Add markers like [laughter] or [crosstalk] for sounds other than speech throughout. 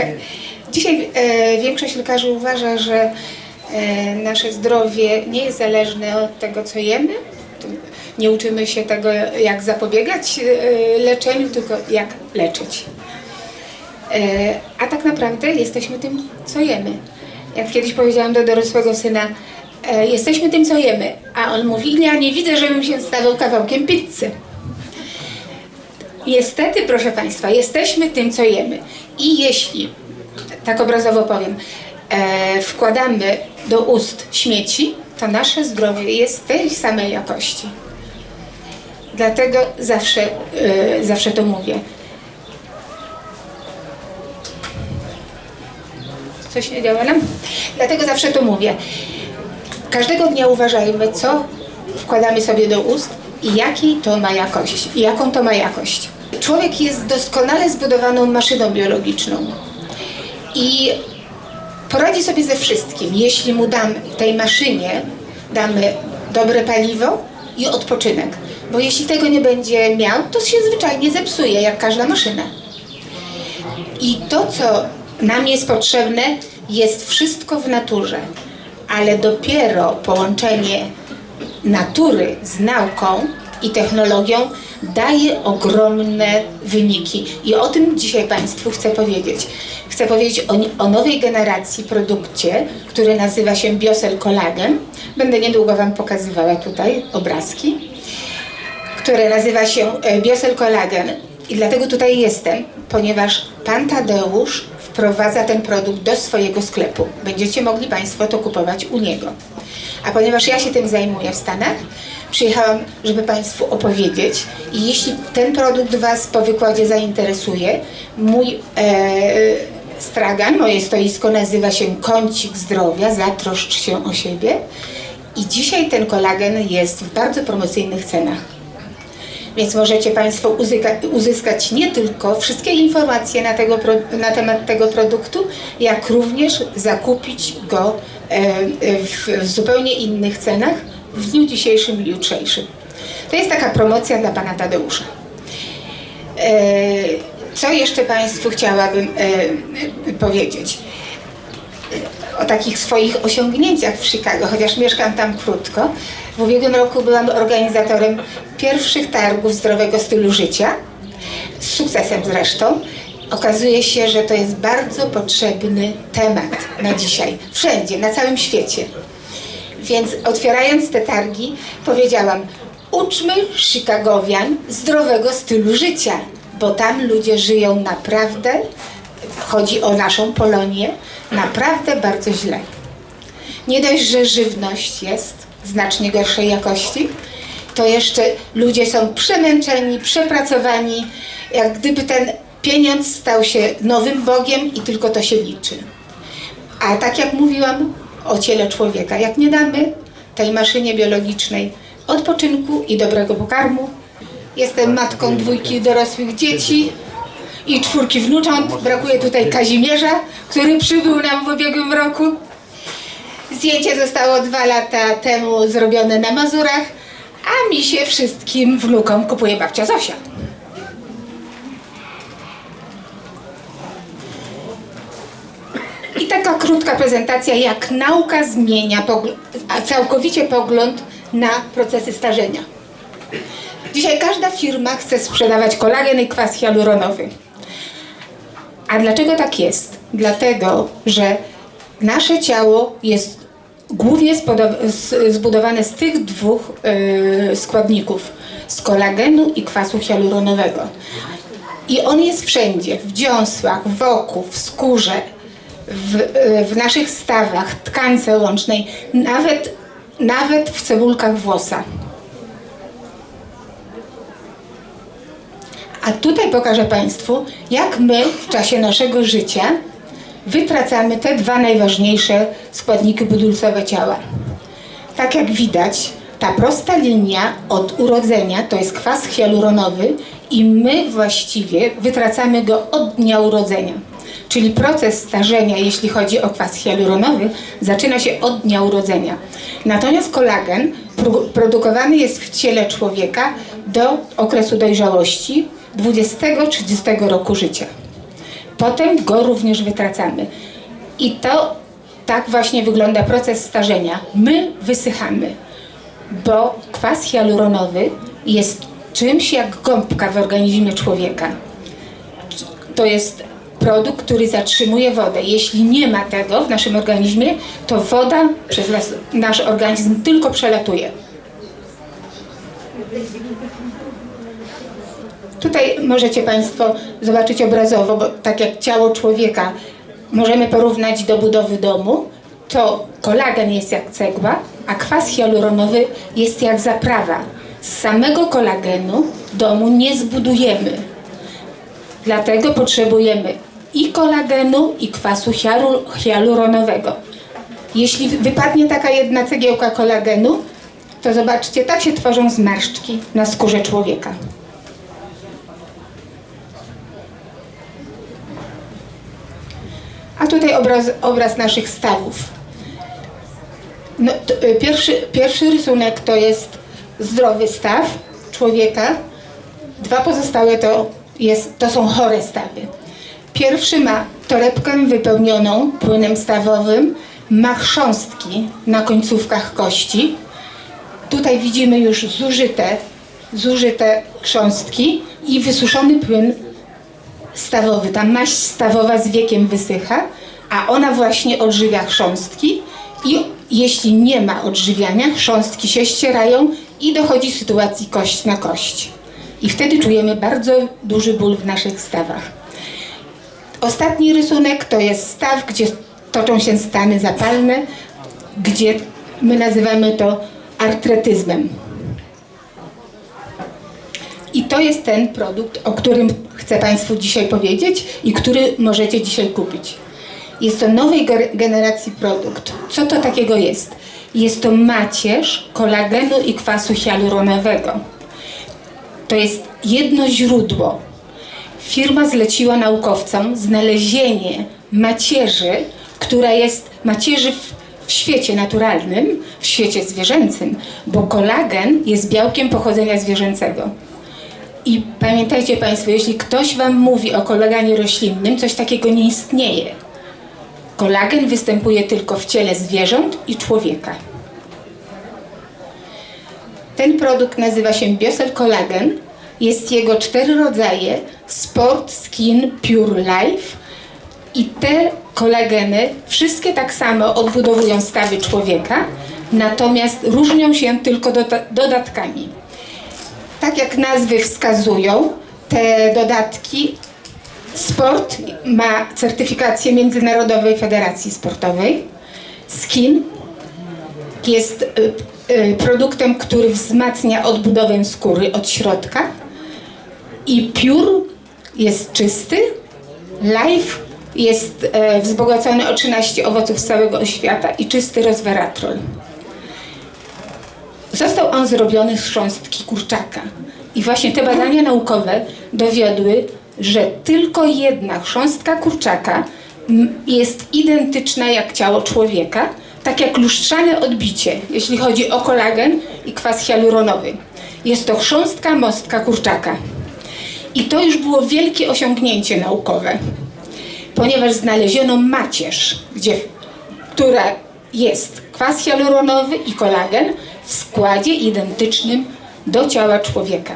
Okej. Dzisiaj e, większość lekarzy uważa, że e, nasze zdrowie nie jest zależne od tego, co jemy. Nie uczymy się tego, jak zapobiegać e, leczeniu, tylko jak leczyć. E, a tak naprawdę jesteśmy tym, co jemy. Jak kiedyś powiedziałam do dorosłego syna, e, jesteśmy tym, co jemy. A on mówi, ja nie widzę, żebym się stawał kawałkiem pizzy. Niestety, proszę Państwa, jesteśmy tym, co jemy. I jeśli, tak obrazowo powiem, e, wkładamy do ust śmieci, to nasze zdrowie jest tej samej jakości. Dlatego zawsze, e, zawsze to mówię. Coś nie działa nam? Dlatego zawsze to mówię. Każdego dnia uważajmy, co wkładamy sobie do ust i jakiej to ma jakość, i jaką to ma jakość. Człowiek jest doskonale zbudowaną maszyną biologiczną i poradzi sobie ze wszystkim, jeśli mu damy tej maszynie damy dobre paliwo i odpoczynek. Bo jeśli tego nie będzie miał, to się zwyczajnie zepsuje, jak każda maszyna. I to, co nam jest potrzebne, jest wszystko w naturze, ale dopiero połączenie natury z nauką i technologią daje ogromne wyniki. I o tym dzisiaj Państwu chcę powiedzieć. Chcę powiedzieć o, o nowej generacji produkcie, który nazywa się Biosel Collagen. Będę niedługo Wam pokazywała tutaj obrazki które nazywa się e, Biosel Collagen. I dlatego tutaj jestem, ponieważ Pan Tadeusz wprowadza ten produkt do swojego sklepu. Będziecie mogli Państwo to kupować u niego. A ponieważ ja się tym zajmuję w Stanach, przyjechałam, żeby Państwu opowiedzieć. I jeśli ten produkt Was po wykładzie zainteresuje, mój e, stragan, moje stoisko nazywa się Kącik Zdrowia, zatroszcz się o siebie. I dzisiaj ten kolagen jest w bardzo promocyjnych cenach. Więc możecie Państwo uzyka, uzyskać nie tylko wszystkie informacje na, tego, na temat tego produktu, jak również zakupić go e, e, w, zupełnie innych cenach w dniu dzisiejszym i jutrzejszym. To jest taka promocja dla Pana Tadeusza. E, Co jeszcze Państwu chciałabym powiedzieć? o takich swoich osiągnięciach w Chicago, chociaż mieszkam tam krótko. W ubiegłym roku byłam organizatorem pierwszych targów zdrowego stylu życia, z sukcesem zresztą. Okazuje się, że to jest bardzo potrzebny temat na dzisiaj, wszędzie, na całym świecie. Więc otwierając te targi, powiedziałam: uczmy Chicagowian zdrowego stylu życia, bo tam ludzie żyją naprawdę, chodzi o naszą Polonię, naprawdę bardzo źle. Nie dość, że żywność jest znacznie gorszej jakości, to jeszcze ludzie są przemęczeni, przepracowani, jak gdyby ten pieniądz stał się nowym Bogiem i tylko to się liczy. A tak jak mówiłam o ciele człowieka, jak nie damy tej maszynie biologicznej odpoczynku i dobrego pokarmu, jestem matką dwójki dorosłych dzieci i czwórki wnucząt. Brakuje tutaj Kazimierza, który przybył nam w ubiegłym roku. Zdjęcie zostało dwa lata temu zrobione na Mazurach, a mi się wszystkim wnukom kupuje babcia Zosia. I taka krótka prezentacja, jak nauka zmienia całkowicie pogląd na procesy starzenia. Dzisiaj każda firma chce sprzedawać kolagen i kwas hialuronowy. A dlaczego tak jest? Dlatego, że nasze ciało jest głównie zbudowane z tych dwóch y, składników, z kolagenu i kwasu hialuronowego. I on jest wszędzie, w dziąsłach, wokół, w skórze, w, y, w naszych stawach, tkance łącznej, nawet, nawet w cebulkach włosa. A tutaj pokażę Państwu, jak my w czasie naszego życia wytracamy te dwa najważniejsze składniki budulcowe ciała. Tak jak widać, ta prosta linia od urodzenia to jest kwas hialuronowy i my właściwie wytracamy go od dnia urodzenia. Czyli proces starzenia, jeśli chodzi o kwas hialuronowy, zaczyna się od dnia urodzenia. Natomiast kolagen pro- produkowany jest w ciele człowieka do okresu dojrzałości 20-30 roku życia. Potem go również wytracamy. I to tak właśnie wygląda proces starzenia. My wysychamy, bo kwas hialuronowy jest czymś jak gąbka w organizmie człowieka. To jest produkt, który zatrzymuje wodę. Jeśli nie ma tego w naszym organizmie, to woda przez nas, nasz organizm tylko przelatuje. Tutaj możecie Państwo zobaczyć obrazowo, bo tak jak ciało człowieka możemy porównać do budowy domu, to kolagen jest jak cegła, a kwas hialuronowy jest jak zaprawa. Z samego kolagenu domu nie zbudujemy. Dlatego potrzebujemy i kolagenu, i kwasu hialu- hialuronowego. Jeśli wypadnie taka jedna cegiełka kolagenu, to zobaczcie, tak się tworzą zmarszczki na skórze człowieka. A tutaj obraz, obraz naszych stawów. No, to, y, pierwszy, pierwszy rysunek to jest zdrowy staw człowieka. Dwa pozostałe to, jest, to są chore stawy. Pierwszy ma torebkę wypełnioną płynem stawowym, ma chrząstki na końcówkach kości. Tutaj widzimy już zużyte, zużyte chrząstki i wysuszony płyn stawowy. Ta maść stawowa z wiekiem wysycha, a ona właśnie odżywia chrząstki i jeśli nie ma odżywiania, chrząstki się ścierają i dochodzi sytuacji kość na kość. I wtedy czujemy bardzo duży ból w naszych stawach. Ostatni rysunek to jest staw, gdzie toczą się stany zapalne, gdzie my nazywamy to artretyzmem. I to jest ten produkt, o którym chcę Państwu dzisiaj powiedzieć i który możecie dzisiaj kupić. Jest to nowej ge- generacji produkt. Co to takiego jest? Jest to macierz kolagenu i kwasu hialuronowego. To jest jedno źródło. Firma zleciła naukowcom znalezienie macierzy, która jest macierzy w świecie naturalnym, w świecie zwierzęcym, bo kolagen jest białkiem pochodzenia zwierzęcego. I pamiętajcie Państwo, jeśli ktoś Wam mówi o kolaganie roślinnym, coś takiego nie istnieje. Kolagen występuje tylko w ciele zwierząt i człowieka. Ten produkt nazywa się Biosel Collagen. Jest jego cztery rodzaje: Sport, Skin, Pure Life. I te kolageny wszystkie tak samo odbudowują stawy człowieka, natomiast różnią się tylko doda- dodatkami. Tak jak nazwy wskazują, te dodatki Sport ma certyfikację Międzynarodowej Federacji Sportowej. Skin jest y, y, produktem, który wzmacnia odbudowę skóry od środka. I Pure jest czysty. Life jest e, wzbogacony o 13 owoców z całego świata i czysty resveratrol. Został on zrobiony z chrząstki kurczaka. I właśnie te badania naukowe dowiodły, że tylko jedna chrząstka kurczaka jest identyczna jak ciało człowieka, tak jak lustrzane odbicie, jeśli chodzi o kolagen i kwas hialuronowy. Jest to chrząstka mostka kurczaka. I to już było wielkie osiągnięcie naukowe, ponieważ znaleziono macierz, gdzie, która jest kwas hialuronowy i kolagen w składzie identycznym do ciała człowieka.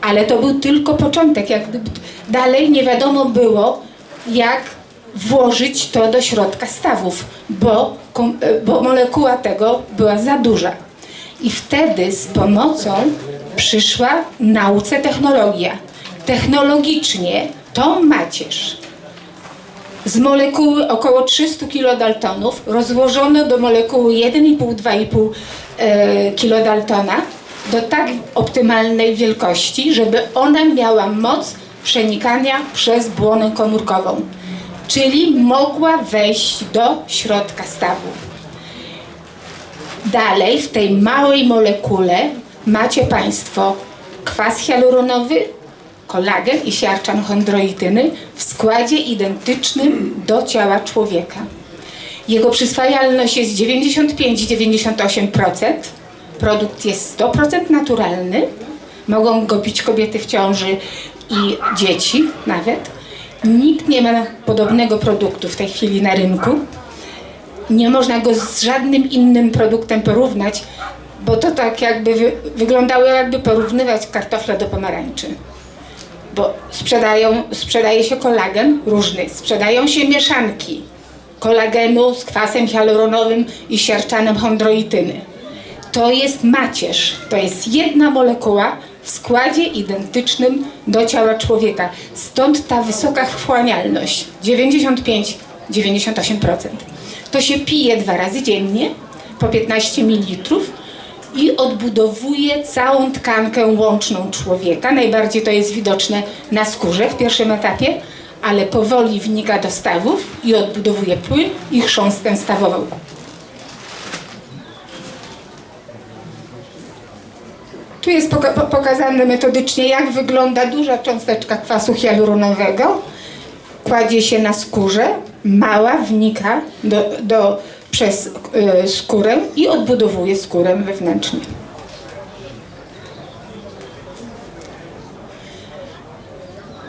Ale to był tylko początek. Jak dalej nie wiadomo było, jak włożyć to do środka stawów, bo, e, bo molekuła tego była za duża. I wtedy z pomocą przyszła nauce technologia. Technologicznie tą macierz z molekuły około 300 kilodaltonów rozłożono do molekuły 1,5-2,5 e, kilodaltona do tak optymalnej wielkości, żeby ona miała moc przenikania przez błonę komórkową, czyli mogła wejść do środka stawu. Dalej w tej małej molekule macie Państwo kwas hialuronowy, kolagen i siarczan chondroityny w składzie identycznym do ciała człowieka. Jego przyswajalność jest 95-98%. Produkt jest 100% naturalny. Mogą go pić kobiety w ciąży i dzieci nawet. Nikt nie ma podobnego produktu w tej chwili na rynku. Nie można go z żadnym innym produktem porównać, bo to tak jakby wy, wyglądało jakby porównywać kartofle do pomarańczy. Bo sprzedają, sprzedaje się kolagen różny, sprzedają się mieszanki kolagenu z kwasem hialuronowym i siarczanem chondroityny. To jest macierz, to jest jedna molekuła w składzie identycznym do ciała człowieka. Stąd ta wysoka wchłanialność 95-98%. To się pije dwa razy dziennie po 15 ml i odbudowuje całą tkankę łączną człowieka. Najbardziej to jest widoczne na skórze w pierwszym etapie, ale powoli wnika do stawów i odbudowuje płyn i chrząstkę stawową. Tu jest poka po- pokazane metodycznie, jak wygląda duża cząsteczka kwasu hialuronowego. Kładzie się na skórze, mała wnika do, do, przez y, skórę i odbudowuje skórę wewnętrznie.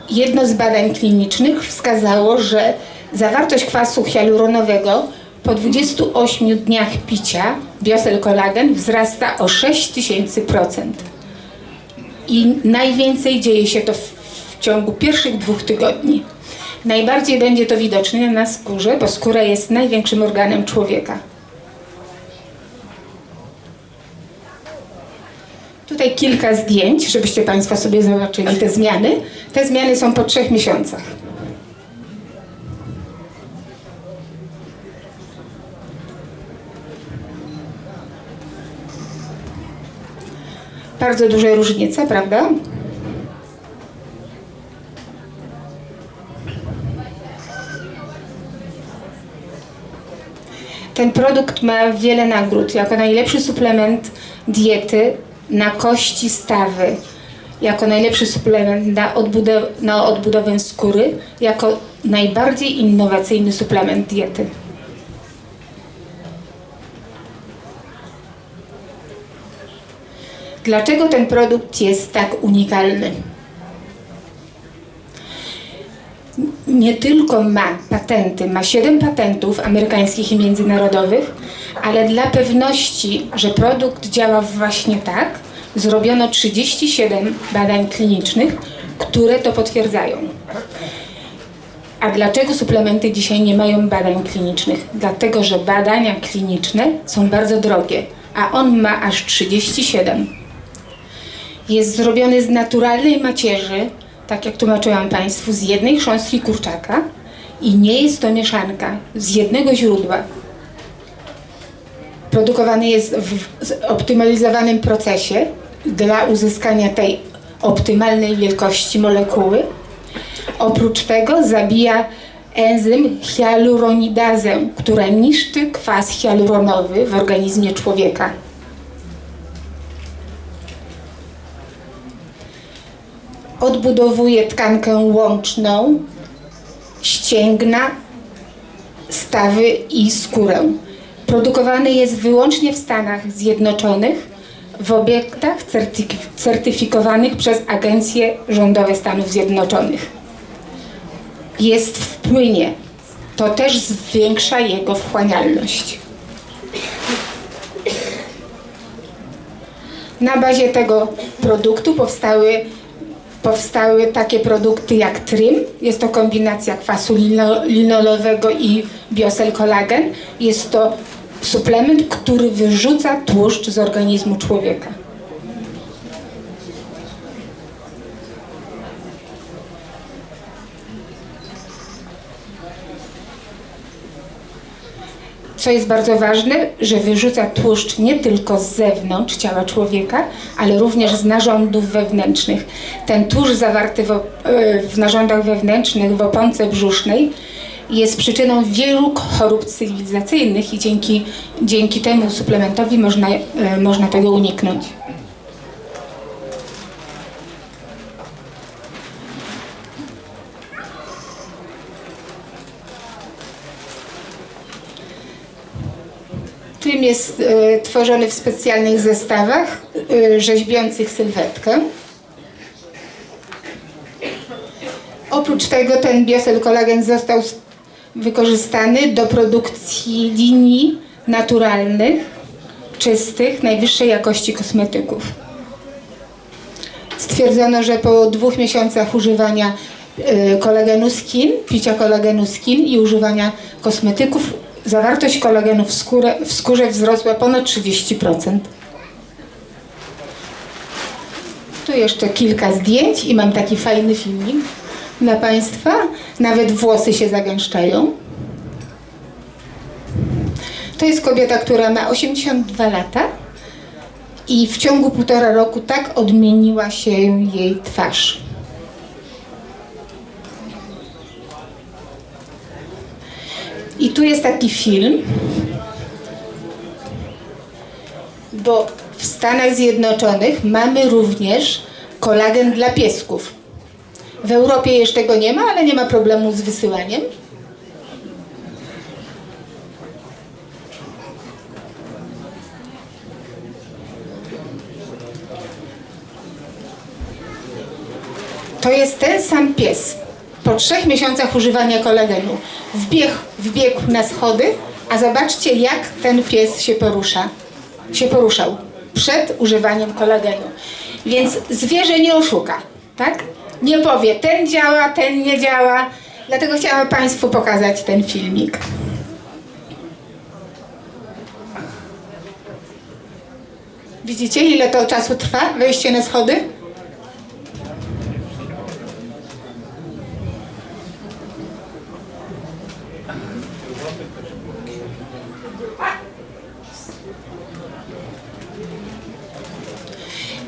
Jedno z badań klinicznych wskazało, że zawartość kwasu hialuronowego po 28 dniach picia biosel kolagen wzrasta o 6000%. I najwięcej dzieje się to w, w ciągu pierwszych dwóch tygodni. Najbardziej będzie to widoczne na skórze, bo skóra jest największym organem człowieka. Tutaj kilka zdjęć, żebyście Państwo sobie zobaczyli te zmiany. Te zmiany są po trzech miesiącach. Bardzo duże różnice, prawda? Ten produkt ma wiele nagród. Jako najlepszy suplement diety na kości stawy, jako najlepszy suplement na, odbudow- na odbudowę skóry, jako najbardziej innowacyjny suplement diety. Dlaczego ten produkt jest tak unikalny? nie tylko ma patenty, ma 7 patentów amerykańskich i międzynarodowych, ale dla pewności, że produkt działa właśnie tak, zrobiono 37 badań klinicznych, które to potwierdzają. A dlaczego suplementy dzisiaj nie mają badań klinicznych? Dlatego, że badania kliniczne są bardzo drogie, a on ma aż 37. Jest zrobiony z naturalnej macierzy, tak jak tłumaczyłam Państwu, z jednej chrząstki kurczaka i nie jest to mieszanka z jednego źródła. Produkowany jest w optymalizowanym procesie dla uzyskania tej optymalnej wielkości molekuły. Oprócz tego zabija enzym hialuronidazę, która niszczy kwas hialuronowy w organizmie człowieka. Odbudowuje tkankę łączną, ścięgna, stawy i skórę. Produkowany jest wyłącznie w Stanach Zjednoczonych w obiektach certyf- certyfikowanych przez agencje rządowe Stanów Zjednoczonych. Jest w płynie. To też zwiększa jego wchłanialność. Na bazie tego produktu powstały powstały takie produkty jak Trim. Jest to kombinacja kwasu lino, linolowego i biosel kolagen. Jest to suplement, który wyrzuca tłuszcz z organizmu człowieka. Co jest bardzo ważne, że wyrzuca tłuszcz nie tylko z zewnątrz ciała człowieka, ale również z narządów wewnętrznych. Ten tłuszcz zawarty w, e, w narządach wewnętrznych, w oponce brzusznej, jest przyczyną wielu chorób cywilizacyjnych i dzięki, dzięki temu suplementowi można, e, można tego uniknąć. Tym jest e, tworzony w specjalnych zestawach e, rzeźbiących sylwetkę. Oprócz tego ten biosel kolagen został wykorzystany do produkcji linii naturalnych, czystych, najwyższej jakości kosmetyków. Stwierdzono, że po dwóch miesiącach używania y, kolagenu skin, picia kolagenu skin i używania kosmetyków, zawartość kolagenu w, w skórze wzrosła ponad 30%. Tu jeszcze kilka zdjęć i mam taki fajny filmik dla Państwa. Nawet włosy się zagęszczają. To jest kobieta, która ma 82 lata i w ciągu półtora roku tak odmieniła się jej twarz. I tu jest taki film, bo w Stanach Zjednoczonych mamy również kolagen dla piesków. W Europie jeszcze go nie ma, ale nie ma problemu z wysyłaniem. To jest ten sam pies. Trzech miesiącach używania kolagenu wbiegł, wbiegł na schody, a zobaczcie jak ten pies się porusza. Się poruszał przed używaniem kolagenu. Więc zwierzę nie oszuka, tak? Nie powie, ten działa, ten nie działa. Dlatego chciałam Państwu pokazać ten filmik. Widzicie, ile to czasu trwa wejście na schody?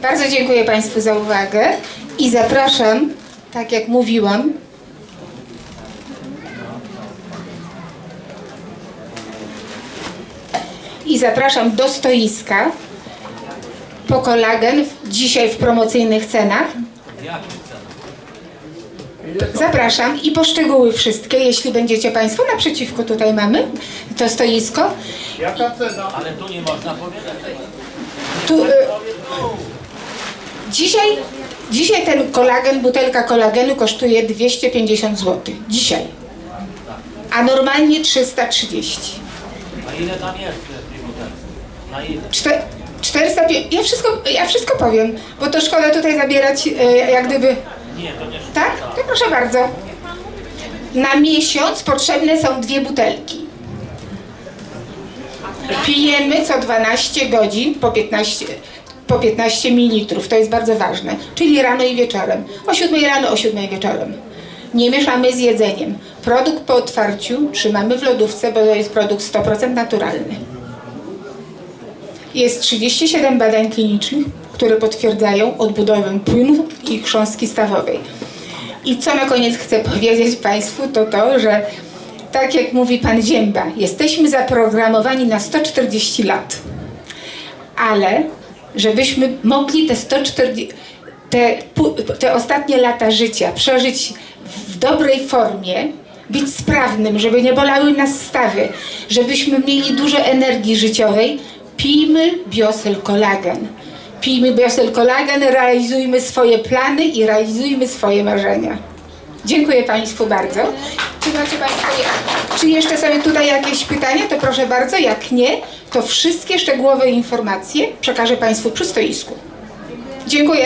Bardzo dziękuję Państwu za uwagę i zapraszam, tak jak mówiłam, i zapraszam do stoiska po kolagen dzisiaj w promocyjnych cenach. Zapraszam i po szczegóły wszystkie, jeśli będziecie Państwo naprzeciwko tutaj mamy to stoisko. Ale tu nie można powiedzieć. Tu, y, dzisiaj, dzisiaj ten kolagen, butelka kolagenu kosztuje 250 zł. Dzisiaj. A normalnie 330. A ile tam jest w tej butelce? Na ile? Czte, 400, ja wszystko, ja wszystko powiem, bo to szkoda tutaj zabierać y, jak gdyby... Nie, to nie Tak? To proszę bardzo. Na miesiąc potrzebne są dwie butelki. Pijemy co 12 godzin po 15, po 15 ml. To jest bardzo ważne. Czyli rano i wieczorem. O 7 rano, o 7 wieczorem. Nie mieszamy z jedzeniem. Produkt po otwarciu trzymamy w lodówce, bo to jest produkt 100% naturalny. Jest 37 badań klinicznych, które potwierdzają odbudowę płynu i chrząstki stawowej. I co na koniec chcę [laughs] powiedzieć Państwu, to to, że tak jak mówi Pan Zięba, jesteśmy zaprogramowani na 140 lat. Ale żebyśmy mogli te 140, te, te ostatnie lata życia przeżyć w dobrej formie, być sprawnym, żeby nie bolały nas stawy, żebyśmy mieli dużo energii życiowej, pijmy biosel kolagen. Pijmy biosel kolagen, realizujmy swoje plany i realizujmy swoje marzenia. Dziękuję Państwu bardzo. Czy macie Państwo, czy jeszcze sobie tutaj jakieś pytania, to proszę bardzo. Jak nie, to wszystkie szczegółowe informacje przekażę Państwu przy stoisku. Dziękuję.